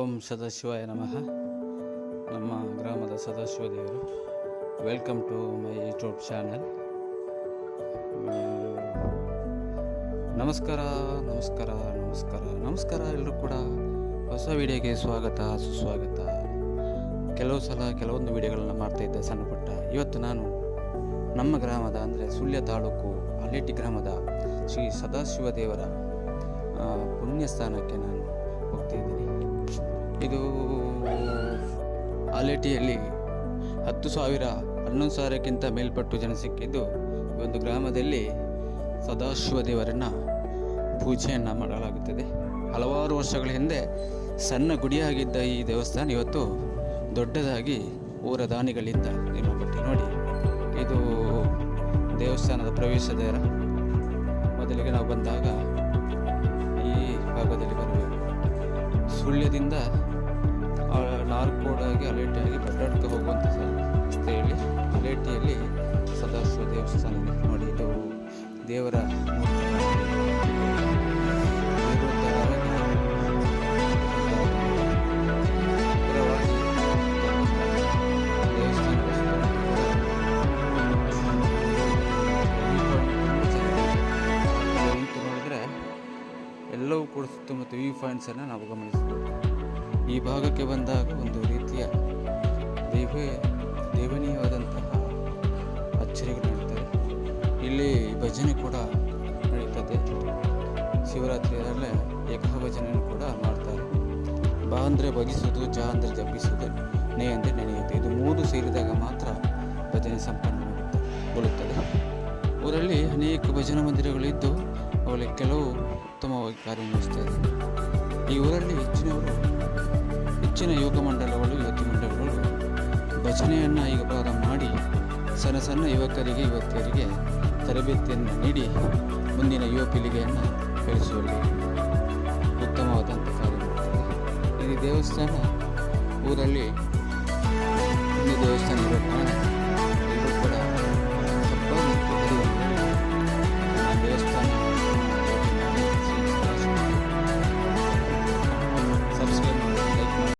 ಓಂ ಸದಾಶಿವಾಯ ನಮಃ. ನಮ್ಮ ಗ್ರಾಮದ ಸದಾಶಿವ ದೇವರು. Welcome to my YouTube channel ನಮಸ್ಕಾರ ನಮಸ್ಕಾರ ನಮಸ್ಕಾರ. ನಮಸ್ಕಾರ ಎಲ್ಲರೂ ಕೂಡ ಹೊಸ ವಿಡಿಯೋಗೆ ಸ್ವಾಗತ, ಸುಸ್ವಾಗತ. ಕೆಲವು ಸಲ ಕೆಲವೊಂದು ವಿಡಿಯೋಗಳನ್ನು ಮಾಡ್ತಾ ಇದ್ದೆ ಸಣ್ಣ ಪುಟ್ಟ ಇವತ್ತು ನಾನು ನಮ್ಮ ಗ್ರಾಮದ, ಅಂದರೆ ಸುಳ್ಯ ತಾಲೂಕು ಅಲ್ಲೇಟಿ ಗ್ರಾಮದ ಶ್ರೀ ಸದಾಶಿವ ದೇವರ ಪುಣ್ಯಸ್ಥಾನಕ್ಕೆ ಪುಣ್ಯ ಸ್ಥಾನಕ್ಕೆ ನಾನು ಹೋಗ್ತಾ ಇದ್ದೀನಿ. ಇದು ಆಲೇಟಿಯಲ್ಲಿ ಹತ್ತು ಸಾವಿರ ಹನ್ನೊಂದು ಸಾವಿರಕ್ಕಿಂತ ಮೇಲ್ಪಟ್ಟು ಜನ ಸಿಕ್ಕಿದ್ದು ಒಂದು ಗ್ರಾಮದಲ್ಲಿ ಸದಾಶಿವ ದೇವರನ್ನು ಪೂಜೆಯನ್ನು ಮಾಡಲಾಗುತ್ತದೆ. ಹಲವಾರು ವರ್ಷಗಳ ಹಿಂದೆ ಸಣ್ಣ ಗುಡಿಯಾಗಿದ್ದ ಈ ದೇವಸ್ಥಾನ ಇವತ್ತು ದೊಡ್ಡದಾಗಿ ಊರ ದಾನಿಗಳಿಂದ ನಿರ್ಮಾಪಟ್ಟಿ ನೋಡಿ, ಇದು ದೇವಸ್ಥಾನದ ಪ್ರವೇಶ ದ್ವಾರ. ಮೊದಲಿಗೆ ನಾವು ಬಂದಾಗ ಈ ಭಾಗದಲ್ಲಿ ಬರಬೇಕು ಸುಳ್ಯದಿಂದ ಬಡ್ಡಾಡ್ಕ ಹೋಗುವಂಥ ರಸ್ತೆಯಲ್ಲಿ ಅಲೇಟಿಯಲ್ಲಿ ಸದಾಶಿವ ದೇವಸ್ಥಾನ ನೋಡಿ ಇದು ದೇವರ ಎಲ್ಲವೂ ಕೂಡ ಸುತ್ತಮುತ್ತ ವ್ಯೂ ಪಾಯಿಂಟ್ಸನ್ನು ನಾವು ಗಮನಿಸಬಹುದು ಈ ಭಾಗಕ್ಕೆ ಬಂದಾಗ ಒಂದು ದೈವ ದೇವನೀಯವಾದಂತಹ ಅಚ್ಚರಿಗಳು ನಡೀತದೆ ಇಲ್ಲಿ ಭಜನೆ ಕೂಡ ನಡೀತದೆ. ಶಿವರಾತ್ರಿಯಲ್ಲೇ ಏಕಹ ಭಜನೆಯನ್ನು ಕೂಡ ಮಾಡ್ತಾರೆ. ಬಾ ಅಂದರೆ ಭಜಿಸೋದು ಜ ಅಂದರೆ ಜಪಿಸೋದು ನೇ ಅಂದರೆ ನೆನೆಯುತ್ತೆ ಇದು ಮೂರು ಸೇರಿದಾಗ ಮಾತ್ರ ಭಜನೆ ಸಂಪನ್ನಗೊಳ್ಳುತ್ತದೆ ಊರಲ್ಲಿ ಅನೇಕ ಭಜನಾ ಮಂದಿರಗಳಿದ್ದು ಅವರಲ್ಲಿ ಕೆಲವು ಉತ್ತಮವಾಗಿ ಕಾರ್ಯನಿರ್ವಹಿಸ್ತಾ ಇದೆ ಈ ಊರಲ್ಲಿ ಹೆಚ್ಚಿನವರು ಹೆಚ್ಚಿನ ಯೋಗ ಮಂಡಲಗಳು ಭಜನೆಯನ್ನು ಈಗ ಪ್ರಾರಂಭ ಮಾಡಿ ಸಣ್ಣ ಸಣ್ಣ ಯುವಕರಿಗೆ, ಯುವತಿಯರಿಗೆ ತರಬೇತಿಯನ್ನು ನೀಡಿ ಮುಂದಿನ ಯುವ ಪೀಳಿಗೆಯನ್ನು ಬೆಳೆಸುವಲ್ಲಿ ಉತ್ತಮವಾದಂಥ ಕಾರ್ಯ. ಇದು ದೇವಸ್ಥಾನ, ಊರಲ್ಲಿ ಒಂದು ದೇವಸ್ಥಾನ ಇರೋ ಕಾರಣ